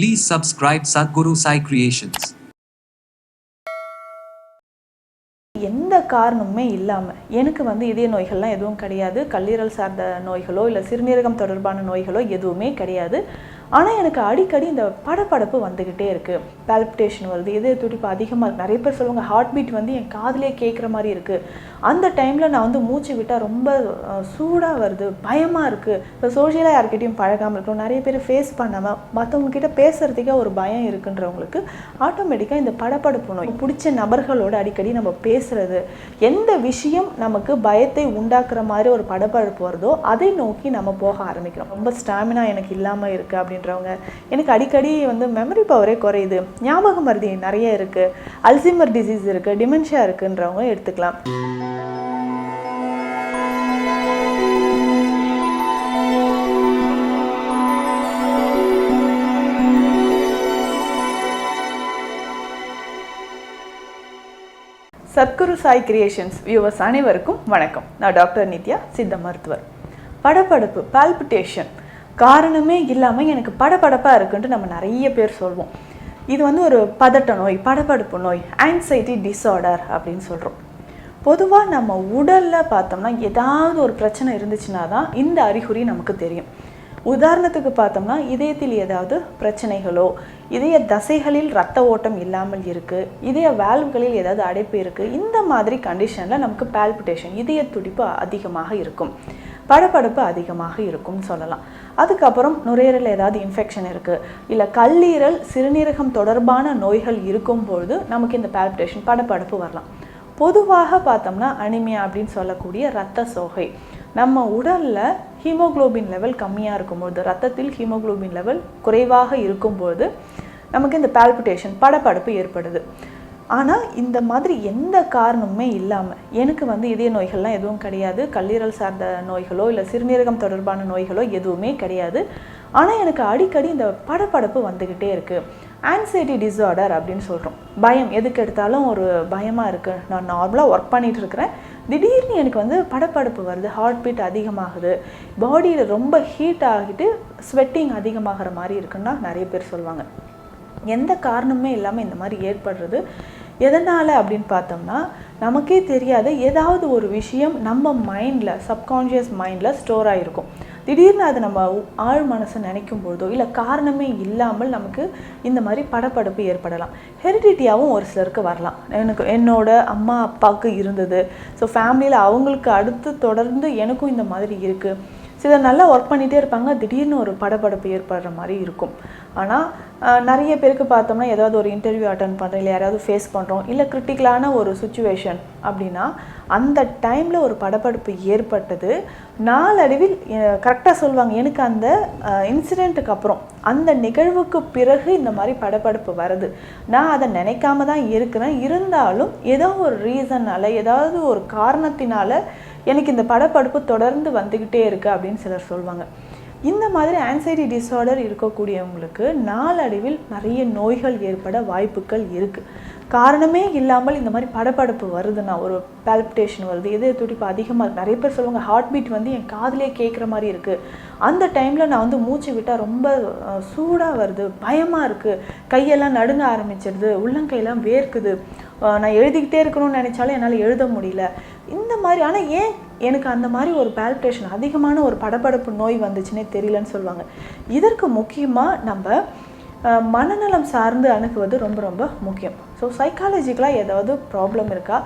Please subscribe Sadhguru Sai Creations. எந்த காரணமுமே இல்லாமல் எனக்கு வந்து இதய நோய்கள்லாம் எதுவும் கிடையாது கல்லீரல் சார்ந்த நோய்களோ இல்லை சிறுநீரகம் தொடர்பான நோய்களோ எதுவுமே கிடையாது ஆனால் எனக்கு அடிக்கடி இந்த படப்படப்பு வந்துக்கிட்டே இருக்குது பால்பிட்டேஷன் வருது இதய துடிப்பு அதிகமாக இருக்குது நிறைய பேர் சொல்லுவாங்க ஹார்ட் பீட் வந்து என் காதலே கேட்குற மாதிரி இருக்குது அந்த டைமில் நான் வந்து மூச்சு விட்டால் ரொம்ப சூடாக வருது பயமாக இருக்குது இப்போ சோஷியலாக யார்கிட்டையும் பழகாமல் இருக்கணும். நிறைய பேர் ஃபேஸ் பண்ணாமல் மற்றவங்கக்கிட்ட பேசுகிறதுக்கே ஒரு பயம் இருக்குன்றவங்களுக்கு ஆட்டோமேட்டிக்காக இந்த படப்படப்பு நோய் பிடிச்ச நபர்களோட அடிக்கடி நம்ம பேசுகிறது எந்த விஷயம் நமக்கு பயத்தை உண்டாக்குற மாதிரி ஒரு படபடப்பு வருதோ அதை நோக்கி நம்ம போக ஆரம்பிக்கிறோம். ரொம்ப ஸ்டாமினா எனக்கு இல்லாமல் இருக்குது அப்படின்னு அப்படின்றவங்க. எனக்கு அடிக்கடி வந்து மெமரி பவரே குறையுது. ஞாபக மருதி நிறைய இருக்குது அல்சிமர் டிசீஸ் இருக்குது டிமென்ஷியா இருக்குன்றவங்க எடுத்துக்கலாம். சத்குரு சாய் கிரியேஷன்ஸ் வியூவர்ஸ் அனைவருக்கும் வணக்கம். நான் டாக்டர் நித்யா சித்த மருத்துவர். படபடப்பு பால்பிட்டேஷன் காரணமே இல்லாமல் எனக்கு படபடப்பாக இருக்குன்ட்டு நம்ம நிறைய பேர் சொல்வோம். இது வந்து ஒரு பதட்ட நோய் படபடுப்பு நோய் ஆங்ஸைட்டி டிஸார்டர் அப்படின்னு சொல்கிறோம் பொதுவாக நம்ம உடலில் பார்த்தோம்னா ஏதாவது ஒரு பிரச்சனை இருந்துச்சுன்னா தான் இந்த அறிகுறி நமக்கு தெரியும். உதாரணத்துக்கு பார்த்தோம்னா இதயத்தில் ஏதாவது பிரச்சனைகளோ இதய தசைகளில் ரத்த ஓட்டம் இல்லாமல் இருக்குது இதய வேல்வுகளில் ஏதாவது அடைப்பு இருக்குது இந்த மாதிரி கண்டிஷனில் நமக்கு பால்பிட்டேஷன் இதய துடிப்பு அதிகமாக இருக்கும் படபடப்பு அதிகமாக இருக்கும்னு சொல்லலாம். அதுக்கப்புறம் நுரையீரல் ஏதாவது இன்ஃபெக்ஷன் இருக்குது இல்லை கல்லீரல் சிறுநீரகம் தொடர்பான நோய்கள் இருக்கும்பொழுது நமக்கு இந்த பால்பிட்டேஷன் படப்படப்பு வரலாம். பொதுவாக பார்த்தோம்னா அனிமியா அப்படின்னு சொல்லக்கூடிய இரத்த சோகை. நம்ம உடலில் ஹீமோகுளோபின் லெவல் கம்மியாக இருக்கும்பொழுது ரத்தத்தில் ஹீமோகுளோபின் லெவல் குறைவாக இருக்கும்பொழுது நமக்கு இந்த பால்பிட்டேஷன் படப்படப்பு ஏற்படுது. ஆனால் இந்த மாதிரி எந்த காரணமுமே இல்லாமல் எனக்கு வந்து இதய நோய்கள்லாம் எதுவும் கிடையாது. கல்லீரல் சார்ந்த நோய்களோ இல்லை சிறுநீரகம் தொடர்பான நோய்களோ எதுவுமே கிடையாது. ஆனால் எனக்கு அடிக்கடி இந்த படப்படப்பு வந்துக்கிட்டே இருக்குது ஆன்சைட்டி டிஸார்டர் அப்படின்னு சொல்கிறோம் பயம் எதுக்கு எடுத்தாலும் ஒரு பயமாக இருக்குது நான் நார்மலாக ஒர்க் பண்ணிகிட்டு இருக்கிறேன். திடீர்னு எனக்கு வந்து படப்படப்பு வருது. ஹார்ட் பீட் அதிகமாகுது. பாடியில் ரொம்ப ஹீட் ஆகிட்டு ஸ்வெட்டிங் அதிகமாகிற மாதிரி இருக்குன்னா நிறைய பேர் சொல்லுவாங்க. எந்த காரணமே இல்லாமல் இந்த மாதிரி ஏற்படுறது எதனால் அப்படின்னு பார்த்தோம்னா நமக்கே தெரியாத ஏதாவது ஒரு விஷயம் நம்ம மைண்டில் சப்கான்ஷியஸ் மைண்டில் ஸ்டோர் ஆகிருக்கும் திடீர்னு அது நம்ம ஆழ் மனசை நினைக்கும் பொழுதோ இல்லை காரணமே இல்லாமல் நமக்கு இந்த மாதிரி படப்படப்பு ஏற்படலாம். ஹெரிடிட்டியாகவும் ஒரு சிலருக்கு வரலாம். எனக்கு என்னோட அம்மா அப்பாவுக்கு இருந்தது. ஸோ ஃபேமிலியில் அவங்களுக்கு அடுத்து தொடர்ந்து எனக்கும் இந்த மாதிரி இருக்குது சிலர் நல்லா ஒர்க் பண்ணிகிட்டே இருப்பாங்க. திடீர்னு ஒரு படபடப்பு ஏற்படுற மாதிரி இருக்கும். ஆனால் நிறைய பேருக்கு பார்த்தோம்னா ஏதாவது ஒரு இன்டர்வியூ அட்டன் பண்ணுறோம் இல்லை யாராவது ஃபேஸ் பண்ணுறோம் இல்லை கிரிட்டிக்கலான ஒரு சுச்சுவேஷன் அப்படின்னா அந்த டைமில் ஒரு படப்படுப்பு ஏற்பட்டது. நாளடைவில் கரெக்டாக சொல்லுவாங்க. எனக்கு அந்த இன்சிடெண்ட்டுக்கு அப்புறம் அந்த நிகழ்வுக்கு பிறகு இந்த மாதிரி படப்படுப்பு வருது. நான் அதை நினைக்காம தான் இருக்கிறேன். இருந்தாலும் ஏதோ ஒரு ரீசனால் ஏதாவது ஒரு காரணத்தினால எனக்கு இந்த படப்படுப்பு தொடர்ந்து வந்துக்கிட்டே இருக்குது அப்படின்னு சிலர் சொல்லுவாங்க இந்த மாதிரி ஆன்சைட்டி டிஸார்டர் இருக்கக்கூடியவங்களுக்கு நாளடைவில் நிறைய நோய்கள் ஏற்பட வாய்ப்புகள் இருக்குது காரணமே இல்லாமல் இந்த மாதிரி படப்படப்பு வருதுன்னா ஒரு பால்பிட்டேஷன் வருது எது துடிப்பு அதிகமாக இருக்குது நிறைய பேர் சொல்லுவாங்க ஹார்ட் பீட் வந்து என் காதலே கேட்குற மாதிரி இருக்குது அந்த டைமில் நான் வந்து மூச்சு விட்டால் ரொம்ப சூடாக வருது பயமாக இருக்குது கையெல்லாம் நடுங்க ஆரம்பிச்சிடுது உள்ளங்கையெல்லாம் வேர்க்குது. நான் எழுதிக்கிட்டே இருக்கணும்னு நினச்சாலும் என்னால் எழுத முடியல. இந்த மாதிரி ஆனால் ஏன் எனக்கு அந்த மாதிரி ஒரு பால்பிட்டேஷன் அதிகமான ஒரு படபடப்பு நோய் வந்துச்சுன்னே தெரியலன்னு சொல்லுவாங்க. இதற்கு முக்கியமாக நம்ம மனநலம் சார்ந்து அணுகுவது ரொம்ப ரொம்ப முக்கியம். ஸோ சைக்காலஜிக்கலாக ஏதாவது ப்ராப்ளம் இருக்கா?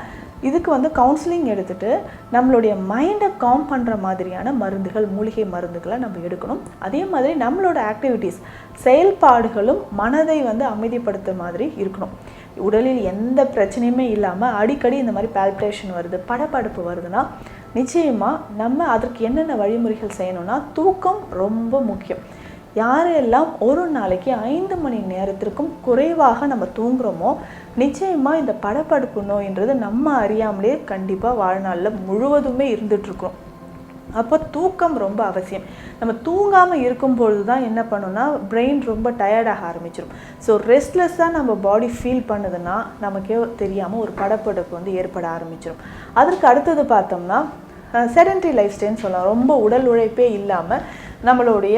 இதுக்கு வந்து கவுன்சிலிங் எடுத்துகிட்டு நம்மளுடைய மைண்டை காம் பண்ணுற மாதிரியான மருந்துகள் மூலிகை மருந்துகளை நம்ம எடுக்கணும். அதே மாதிரி நம்மளோட ஆக்டிவிட்டீஸ் செயல்பாடுகளும் மனதை வந்து அமைதிப்படுத்துகிற மாதிரி இருக்கணும். உடலில் எந்த பிரச்சனையுமே இல்லாமல் அடிக்கடி இந்த மாதிரி பால்பிட்டேஷன் வருது படப்படப்பு வருதுன்னா நிச்சயமாக நம்ம அதற்கு என்னென்ன வழிமுறைகள் செய்யணும்னா தூக்கம் ரொம்ப முக்கியம். யாரெல்லாம் ஒரு நாளைக்கு ஐந்து மணி நேரத்திற்கும் குறைவாக நம்ம தூங்குறோமோ நிச்சயமாக இந்த படப்படுப்பு நோயின்றது நம்ம அறியாமலே கண்டிப்பாக வாழ்நாளில் முழுவதுமே இருந்துகிட்ருக்கோம் அப்போ தூக்கம் ரொம்ப அவசியம். நம்ம தூங்காமல் இருக்கும்பொழுது தான் என்ன பண்ணோம்னா பிரெயின் ரொம்ப டயர்டாக ஆரம்பிச்சிடும் ஸோ ரெஸ்ட்லெஸ்ஸாக நம்ம பாடி ஃபீல் பண்ணுதுன்னா நமக்கே தெரியாமல் ஒரு படப்படுப்பு வந்து ஏற்பட ஆரம்பிச்சிடும் அதற்கு அடுத்தது பார்த்தோம்னா செடன்ட்ரி லைஃப் ஸ்டைல்னு சொல்லலாம். ரொம்ப உடல் உழைப்பே இல்லாமல் நம்மளுடைய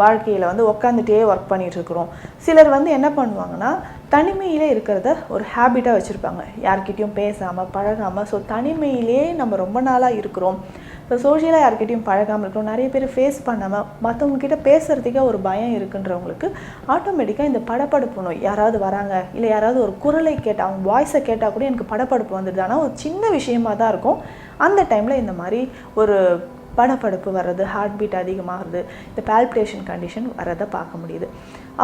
வாழ்க்கையில் வந்து உட்காந்துட்டே ஒர்க் பண்ணிகிட்ருக்குறோம் சிலர் வந்து என்ன பண்ணுவாங்கன்னா தனிமையிலே இருக்கிறத ஒரு ஹேபிட்டாக வச்சுருப்பாங்க. யார்கிட்டயும் பேசாமல் பழகாமல் ஸோ தனிமையிலே நம்ம ரொம்ப நாளாக இருக்கிறோம். இப்போ சோஷியலாக யார்கிட்டையும் பழகாமல் இருக்கணும். நிறைய பேர் ஃபேஸ் பண்ணாமல் மற்றவங்கக்கிட்ட பேசுகிறதுக்கே ஒரு பயம் இருக்குன்றவங்களுக்கு ஆட்டோமேட்டிக்காக இந்த படப்படுப்பு நோய் யாராவது வராங்க இல்லை யாராவது ஒரு குரலை கேட்டால் அவங்க வாய்ஸை கேட்டால் கூட எனக்கு படப்படுப்பு வந்துடுது. ஆனால் ஒரு சின்ன விஷயமா தான் இருக்கும். அந்த டைமில் இந்த மாதிரி ஒரு படப்படுப்பு வர்றது ஹார்ட் பீட் அதிகமாகிறது இந்த பால்பிடேஷன் கண்டிஷன் வரதை பார்க்க முடியுது.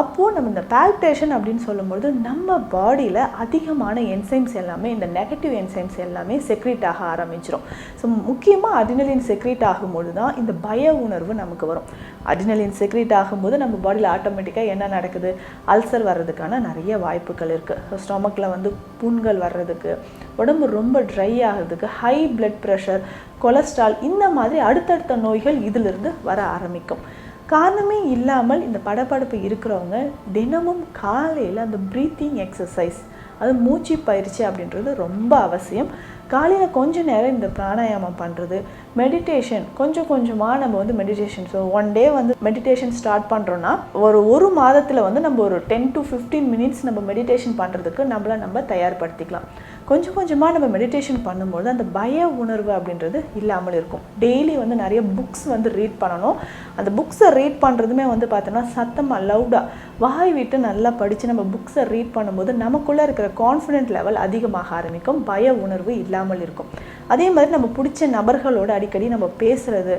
அப்போது நம்ம இந்த பால்பிட்டேஷன் அப்படின்னு சொல்லும்பொழுது நம்ம பாடியில் அதிகமான என்சைம்ஸ் எல்லாமே இந்த நெகட்டிவ் என்சைம்ஸ் எல்லாமே செக்ரீட் ஆக ஆரம்பிச்சிடும் ஸோ முக்கியமாக அடினலின் செக்ரீட் ஆகும்போது தான் இந்த பய உணர்வு நமக்கு வரும். அடினலின் செக்ரீட் ஆகும்போது நம்ம பாடியில் ஆட்டோமேட்டிக்காக என்ன நடக்குது? அல்சர் வர்றதுக்கான நிறைய வாய்ப்புகள் இருக்குது ஸோ ஸ்டொமக்கில் வந்து புண்கள் வர்றதுக்கு உடம்பு ரொம்ப ட்ரை ஆகிறதுக்கு ஹை பிளட் ப்ரெஷர் கொலஸ்ட்ரால் இந்த மாதிரி அடுத்தடுத்த நோய்கள் இதிலிருந்து வர ஆரம்பிக்கும். காரணமே இல்லாமல் இந்த படப்படப்பு இருக்கிறவங்க தினமும் காலையில் அந்த ப்ரீத்திங் எக்ஸசைஸ் அது மூச்சு பயிற்சி அப்படின்றது ரொம்ப அவசியம். காலையில் கொஞ்ச நேரம் இந்த பிராணாயாமம் பண்ணுறது மெடிடேஷன் கொஞ்சம் கொஞ்சமாக நம்ம வந்து மெடிடேஷன் ஸோ ஒன் டே வந்து மெடிடேஷன் ஸ்டார்ட் பண்ணுறோன்னா ஒரு ஒரு மாதத்தில் வந்து நம்ம ஒரு டென் டு ஃபிஃப்டீன் மினிட்ஸ் நம்ம மெடிடேஷன் பண்ணுறதுக்கு நம்மளை நம்ம தயார்படுத்திக்கலாம். கொஞ்சம் கொஞ்சமாக நம்ம மெடிடேஷன் பண்ணும்போது அந்த பய உணர்வு அப்படின்றது இல்லாமல் இருக்கும். டெய்லி வந்து நிறைய புக்ஸ் வந்து ரீட் பண்ணணும். அந்த புக்ஸை ரீட் பண்ணுறதுமே வந்து பார்த்தோன்னா சத்தமாக லவுடாக வாய் விட்டு நல்லா படித்து நம்ம புக்ஸை ரீட் பண்ணும்போது நமக்குள்ளே இருக்கிற கான்ஃபிடென்ட் லெவல் அதிகமாக ஆரம்பிக்கும். பய உணர்வு இல்லாமல் இருக்கும். அதே மாதிரி நம்ம பிடிச்ச நபர்களோடு அடிக்கடி நம்ம பேசுகிறது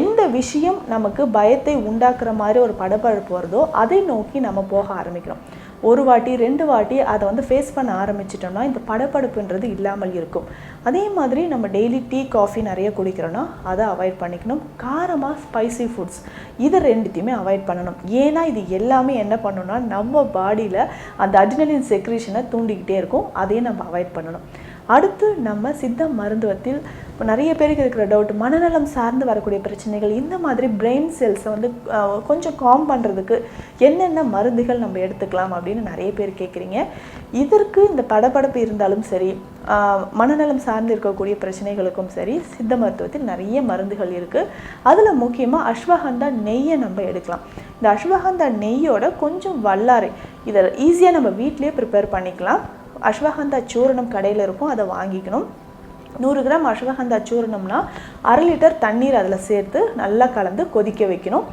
எந்த விஷயம் நமக்கு பயத்தை உண்டாக்குற மாதிரி ஒரு படபழப்பு வருதோ அதை நோக்கி நம்ம போக ஆரம்பிக்கிறோம். ஒரு வாட்டி ரெண்டு வாட்டி அதை வந்து ஃபேஸ் பண்ண ஆரம்பிச்சிட்டோம்னா இந்த படப்படுப்புன்றது இல்லாமல் இருக்கும். அதே மாதிரி நம்ம டெய்லி டீ காஃபி நிறைய குடிக்கிறோன்னா அதை அவாய்ட் பண்ணிக்கணும். காரமாக ஸ்பைசி ஃபுட்ஸ் இது ரெண்டுத்தையுமே அவாய்ட் பண்ணணும். ஏன்னா இது எல்லாமே என்ன பண்ணணும்னா நம்ம பாடியில் அந்த அட்ரினலின் செக்ரேஷனை தூண்டிக்கிட்டே இருக்கும். அதையும் நம்ம அவாய்ட் பண்ணணும். அடுத்து நம்ம சித்த மருந்துவத்தில் இப்போ நிறைய பேருக்கு இருக்கிற டவுட் மனநலம் சார்ந்து வரக்கூடிய பிரச்சனைகள் இந்த மாதிரி பிரெயின் செல்ஸை வந்து கொஞ்சம் காம் பண்ணுறதுக்கு என்னென்ன மருந்துகள் நம்ம எடுத்துக்கலாம் அப்படின்னு நிறைய பேர் கேட்குறீங்க. இதற்கு இந்த படபடப்பு இருந்தாலும் சரி மனநலம் சார்ந்து இருக்கக்கூடிய பிரச்சனைகளுக்கும் சரி சித்த மருத்துவத்தில் நிறைய மருந்துகள் இருக்குது அதில் முக்கியமாக அஸ்வகந்தா நெய்யை நம்ம எடுக்கலாம். இந்த அஸ்வகந்தா நெய்யோட கொஞ்சம் வல்லாரை இதை ஈஸியாக நம்ம வீட்டிலேயே ப்ரிப்பேர் பண்ணிக்கலாம். அஸ்வகந்தா சூரணம் கடையில் இருக்கும் அதை வாங்கிக்கணும். நூறு கிராம் அஸ்வகந்தா சூரணம்னா அரை லிட்டர் தண்ணீர் அதில் சேர்த்து நல்லா கலந்து கொதிக்க வைக்கணும்.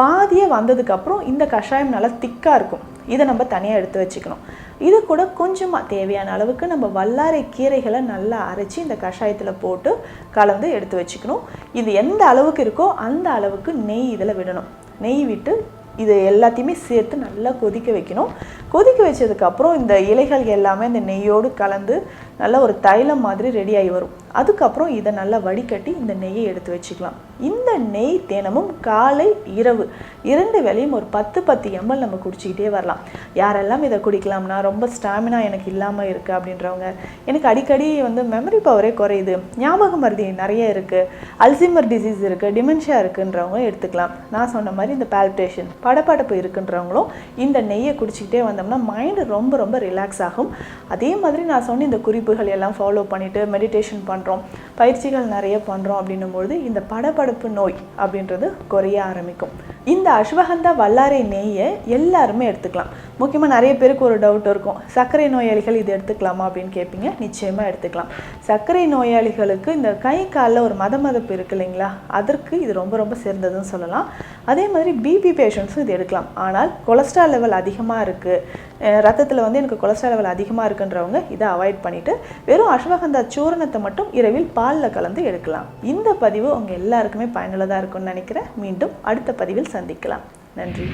பாதியே வந்ததுக்கப்புறம் இந்த கஷாயம் நல்லா திக்காக இருக்கும். இதை நம்ம தனியாக எடுத்து வச்சுக்கணும். இது கூட கொஞ்சமாக தேவையான அளவுக்கு நம்ம வல்லாரை கீரைகளை நல்லா அரைச்சி இந்த கஷாயத்தில் போட்டு கலந்து எடுத்து வச்சுக்கணும். இது எந்த அளவுக்கு இருக்கோ அந்த அளவுக்கு நெய் இதில் விடணும். நெய் விட்டு இது எல்லாத்தையுமே சேர்த்து நல்லா கொதிக்க வைக்கணும். கொதிக்க வச்சதுக்கப்புறம் இந்த இலைகள் எல்லாமே இந்த நெய்யோடு கலந்து நல்ல ஒரு தைலம் மாதிரி ரெடி ஆகி வரும். அதுக்கப்புறம் இதை நல்லா வடிகட்டி இந்த நெய்யை எடுத்து வச்சுக்கலாம். இந்த நெய் தினமும் காலை இரவு இரண்டு வேளையும் ஒரு பத்து பத்து எம்எல் நம்ம குடிச்சிக்கிட்டே வரலாம். யாரெல்லாம் இதை குடிக்கலாம்னா ரொம்ப ஸ்டாமினா எனக்கு இல்லாமல் இருக்குது அப்படின்றவங்க எனக்கு அடிக்கடி வந்து மெமரி பவரே குறையுது. ஞாபக மருதி நிறைய இருக்குது அல்சிமர் டிசீஸ் இருக்குது டிமென்ஷியா இருக்குன்றவங்க எடுத்துக்கலாம். நான் சொன்ன மாதிரி இந்த பால்பிட்டேஷன் படப்படப்பு இருக்குன்றவங்களும் இந்த நெய்யை குடிச்சிக்கிட்டே வந்தோம்னா மைண்டு ரொம்ப ரொம்ப ரிலாக்ஸ் ஆகும். அதே மாதிரி நான் சொன்ன இந்த குறிப்புகள் எல்லாம் ஃபாலோ பண்ணிவிட்டு மெடிடேஷன் பண்ணுறோம் பயிற்சிகள் நிறைய பண்ணுறோம் அப்படின்னும்பொழுது இந்த படபடப்பு நோய் அப்படின்றது குறைய ஆரம்பிக்கும். இந்த அஸ்வகந்தா வல்லாரை நெய்யை எல்லாருமே எடுத்துக்கலாம். முக்கியமாக நிறைய பேருக்கு ஒரு டவுட் இருக்கும். சர்க்கரை நோயாளிகள் இது எடுத்துக்கலாமா அப்படின்னு கேட்பீங்க. நிச்சயமாக எடுத்துக்கலாம். சர்க்கரை நோயாளிகளுக்கு இந்த கை காலில் ஒரு மத மதப்பு இருக்கு இல்லைங்களா? அதற்கு இது ரொம்ப ரொம்ப சிறந்ததுன்னு சொல்லலாம். அதே மாதிரி பிபி பேஷண்ட்ஸும் இது எடுக்கலாம். ஆனால் கொலஸ்ட்ரால் லெவல் அதிகமாக இருக்குது ரத்தத்தில் வந்து எனக்கு கொலஸ்ட்ரால் லெவல் அதிகமாக இருக்குன்றவங்க இதை அவாய்ட் பண்ணிவிட்டு வெறும் அஸ்வகந்தா சூரணத்தை மட்டும் இரவில் பாலில் கலந்து எடுக்கலாம். இந்த பதிவு உங்கள் எல்லாருக்குமே பயனுள்ளதாக இருக்கும்னு நினைக்கிறேன். மீண்டும் அடுத்த பதிவில் சந்திக்கலாம். நன்றி.